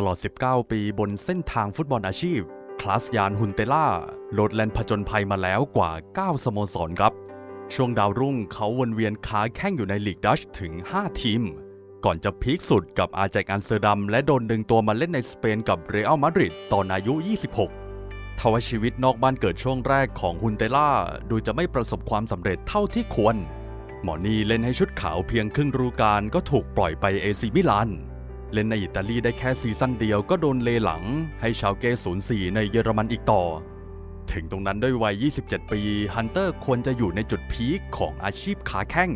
ตลอด 19 ปีบนเส้นทางฟุตบอลอาชีพ คลาสยานฮุนเตล่าโลดแลนผจญภัยมาแล้วกว่า 9 สโมสรครับ ช่วงดาวรุ่งเขาวนเวียนค้าแข่งอยู่ในลีกดัชถึง 5 ทีม ก่อนจะพีคสุดกับอาแจกอัมสเตอร์ดัม และโดนดึงตัวมาเล่นในสเปนกับเรอัลมาดริดตอนอายุ 26 ทว่าชีวิตนอกบ้านเกิดช่วงแรกของฮุนเตล่าดูจะไม่ประสบความสำเร็จเท่าที่ควร หมอนี่เล่นให้ชุดขาวเพียงครึ่งฤดูกาลก็ถูกปล่อยไปเอซีมิลาน เล่นในอิตาลีได้แค่ซีซั่นเดียวก็โดนเลหลัง ให้ชาวเก้04 ในเยอรมันอีกต่อ ถึงตรงนั้นด้วยวัย 27 ปีฮันเตอร์ควรจะอยู่ในจุดพีคของอาชีพขาแข้ง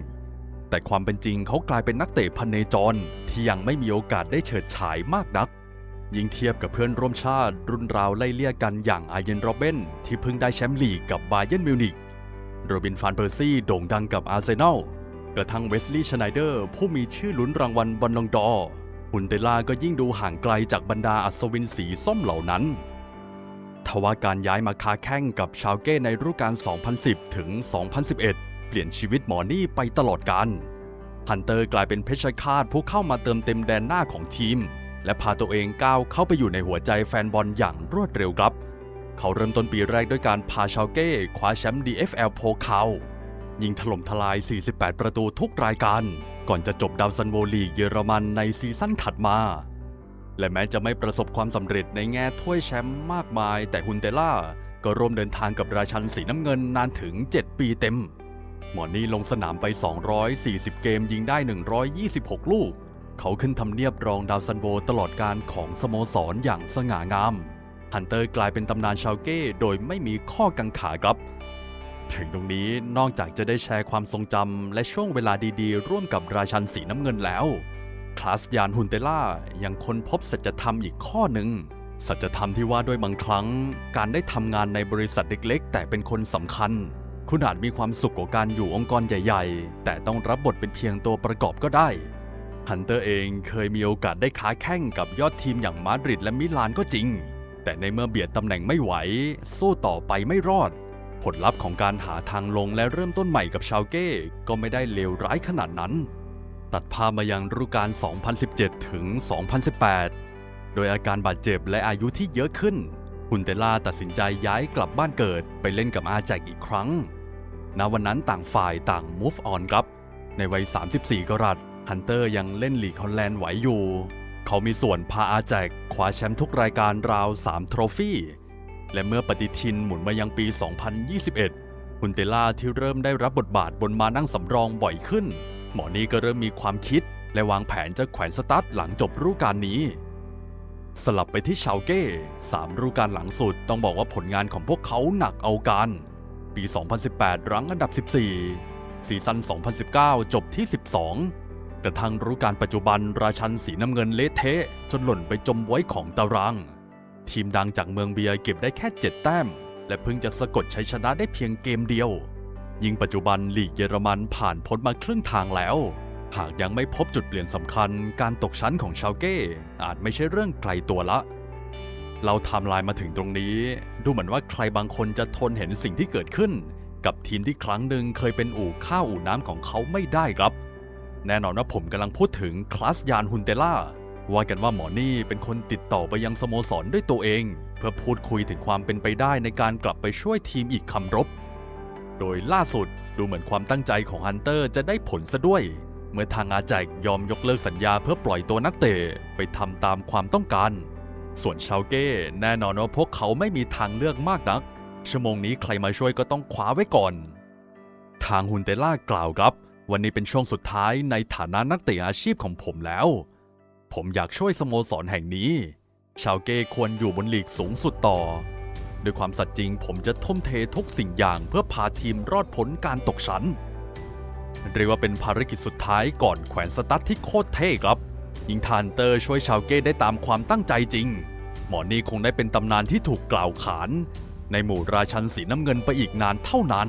แต่ความเป็นจริงเขากลายเป็นนักเตะพันเนจร ที่ยังไม่มีโอกาสได้เฉิดฉายมากนัก ยิ่งเทียบกับเพื่อนร่วมชาติรุ่นราวไล่เลี่ยกันอย่างอาเยนโรเบนที่เพิ่งได้แชมป์ลีกกับบาเย r n m มิวนิกโรบินฟานเพอร์ซี่โด่งดังกับอาร์เซนอลกระทั่งเวสลีย์ชไนเดอร์ผู้มีชื่อลุ้นรางวัลบอลลงดอร์ ฮุนเตล่าก็ยิ่งดูห่างไกลจากบรรดาอัศวินสีส้มเหล่านั้นทว่าการย้ายมาค้าแข่งกับชาวเก้ในฤดูกาล 2010 ถึง 2011 เปลี่ยนชีวิตหมอนี่ไปตลอดกาลฮันเตอร์กลายเป็นเพชฌฆาตผู้เข้ามาเติมเต็มแดนหน้าของทีม และพาตัวเองก้าวเข้าไปอยู่ในหัวใจแฟนบอลอย่างรวดเร็วครับ เขาเริ่มต้นปีแรกด้วยการพาชาวเก้คว้าแชมป์ DFL โพคาวยิงถล่มทลาย 48 ประตูทุกรายการ ก่อนจะจบดาวซันโวลีเยอรมันในซีซั่นถัดมา และแม้จะไม่ประสบความสำเร็จในแง่ถ้วยแชมป์มากมาย แต่ฮุนเตล่าก็ร่วมเดินทางกับราชันสีน้ำเงินนานถึง 7 ปีเต็ม หมอนี่ลงสนามไป 240 เกมยิงได้ 126 ลูก เขาขึ้นทำเนียบรองดาวซันโวตลอดการของสโมสรอย่างสง่างาม ฮันเตอร์กลายเป็นตำนานชาวเก้โดยไม่มีข้อกังขาครับ ถึงตรงนี้นอกจากจะได้แชร์ความทรงจำและช่วงเวลาดีๆ ร่วมกับราชันสีน้ำเงินแล้ว คลาสยานฮุนเตล่ายังค้นพบสัจธรรมอีกข้อหนึ่งสัจธรรมที่ว่าด้วยบางครั้ง การได้ทำงานในบริษัทเล็กๆ แต่เป็นคนสำคัญ คุณอาจมีความสุขกว่าการอยู่องค์กรใหญ่ ๆ แต่ต้องรับบทเป็นเพียงตัวประกอบก็ได้ฮันเตอร์เองเคยมีโอกาสได้ค้าแข่งกับยอดทีมอย่างมาดริดและมิลานก็จริง แต่ในเมื่อเบียดตำแหน่งไม่ไหว สู้ต่อไปไม่รอด ผลลัพธ์ของการหาทางลงและเริ่มต้นใหม่กับชาวเก้ก็ไม่ได้เลวร้ายขนาดนั้น ตัดภาพมายังฤดูกาล 2017 ถึง 2018 โดยอาการบาดเจ็บและอายุที่เยอะขึ้น คุณเตล่าตัดสินใจย้ายกลับบ้านเกิดไปเล่นกับอาแจกอีกครั้ง ณ วันนั้นต่างฝ่ายต่าง move on ครับ ในวัย 34 กรัตฮันเตอร์ยังเล่นลีกฮอลแลนด์ไหวอยู่ เขามีส่วนพาอาแจกคว้าแชมป์ทุกรายการราว 3 โทรฟี่ และเมื่อปฏิทินหมุนมายังปี 2021 คุณเตล่าที่เริ่มได้รับบทบาทบนมานั่งสำรองบ่อยขึ้น หมอนี่ก็เริ่มมีความคิด และวางแผนจะแขวนสตาร์ทหลังจบฤดูกาลนี้ สลับไปที่ชาวเก้สามฤดูกาลหลังสุดต้องบอกว่าผลงานของพวกเขาหนักเอาการ ปี 2018 รั้งอันดับ 14 ซีซั่น 2019 จบที่ 12 กระทั่งฤดูกาลปัจจุบันราชันสีน้ำเงินเละเทะจนหล่นไปจมไว้ของตาราง ทีมดังจากเมืองเบียร์เก็บได้แค่ 7 แต้ม และเพิ่งจะสะกดชัยชนะได้เพียงเกมเดียว ยิ่งปัจจุบันลีกเยอรมันผ่านพ้นมาครึ่งทางแล้ว หากยังไม่พบจุดเปลี่ยนสำคัญ การตกชั้นของชาวเก้ อาจไม่ใช่เรื่องไกลตัวละ เราไทม์ไลน์มาถึงตรงนี้ ดูเหมือนว่าใครบางคนจะทนเห็นสิ่งที่เกิดขึ้น กับทีมที่ครั้งหนึ่งเคยเป็นอู่ข้าวอู่น้ำของเขาไม่ได้ครับ แน่นอนว่าผมกำลังพูดถึงคลาสยานฮุนเตล่า ว่ากันว่าหมอนี่เป็นคนติดต่อไปยังสโมสรด้วยตัวเอง เพื่อพูดคุยถึงความเป็นไปได้ในการกลับไปช่วยทีมอีกคำรบ โดยล่าสุดดูเหมือนความตั้งใจของฮันเตอร์จะได้ผลซะด้วย เมื่อทางอาแจกยอมยกเลิกสัญญาเพื่อปล่อยตัวนักเตะไปทำตามความต้องการ ส่วนชาวเก้แน่นอนว่าพวกเขาไม่มีทางเลือกมากนัก ชั่วโมงนี้ใครมาช่วยก็ต้องคว้าไว้ก่อน ทางฮุนเตล่ากล่าวครับ วันนี้เป็นช่วงสุดท้ายในฐานะนักเตะอาชีพของผมแล้ว ผมอยากช่วยสโมสรแห่งนี้ ชาวเก้ควรอยู่บนลีกสูงสุดต่อ ด้วยความสัตย์จริงผมจะทุ่มเททุกสิ่งอย่างเพื่อพาทีมรอดพ้นการตกชั้น เรียกว่าเป็นภารกิจสุดท้ายก่อนแขวนสตั๊ดที่โคตรเท่ครับ ยิงทานเตอร์ช่วยชาวเก้ได้ตามความตั้งใจจริง หมอนี่คงได้เป็นตำนานที่ถูกกล่าวขาน ในหมู่ราชันสีน้ำเงินไปอีกนานเท่านาน